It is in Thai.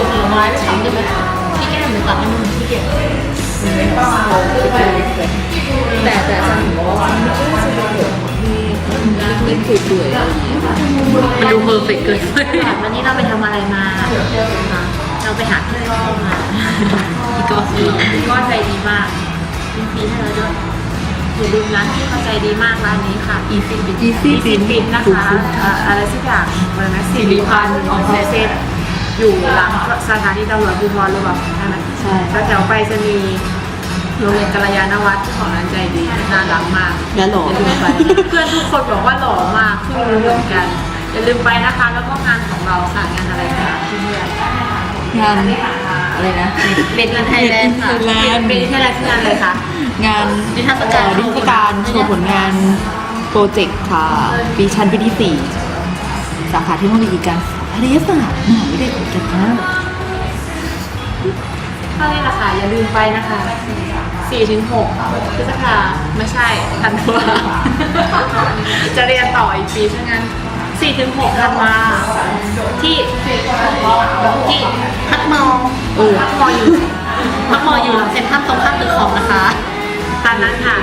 วนผลไม้ไปทำได้ไหมพี่แก้มหรือตัดให้มึงพี่เก็บแต่แต่อาจารย์บอกว่ามันไม่ใช่จะเกิดที่เล็กๆสวยๆอะไรอย่างเงี้ยมันดูเพอร์เฟกต์เกินไปวันนี้เราไปทำอะไรมาเราไปหาพี่ก้อมาพี่ก้อพี่ก้อใจดีมากเป็นปีให้เราด้วยอย่าลืมร้านที่เขาใจดีมากร้านนี้ค่ะอีฟินอีซี่ฟิฟินนฟินนะคะเอ่ออะไรสักอย่างอะไรนะสิริพันธ์ออกเซเซต อยู่หลังสถานีตำรวจภูธรหรือเปล่าใช่ไหมใช่แถวๆไปจะมีโรงเรียนกัลยาณวัฒน์ที่ของร้านใจดีน่ารักมากแล้วหรอ อย่าลืมไป เพื่อนทุกคนบอกว่าหล่อมากเพิ่งรู้เหมือนกัน อย่าลืมไปนะคะ แล้วก็งานของเราค่ะงานอะไรคะที่เมื่องานอะไรนะ เป็นงานไทยแลนด์ค่ะ Thailand เป็นไทยแลนด์คืองานอะไรคะงานนิทรรศการ เอ่อนิทรรศการโชว์ผลงานโปรเจกต์ค่ะ ปีชั้นปีที่สี่สาขาเทคโนโลยีการอ อะเลสาบมหาวิทยาลัยขอนแก่นค่ะก็เลยล่ะค่ะ อย่าลืมไปนะคะสี่ถึงห6พฤษภาไม่ใช่ธันตัวจะเรียนต่ออีกปีฉะนั้น4ถึงหกทันมาที่ที่พักมอพักมออยู่พักมออยู่เซ็นทรัลตรงข้ามตึกของนะคะตอนนั้นค่ะ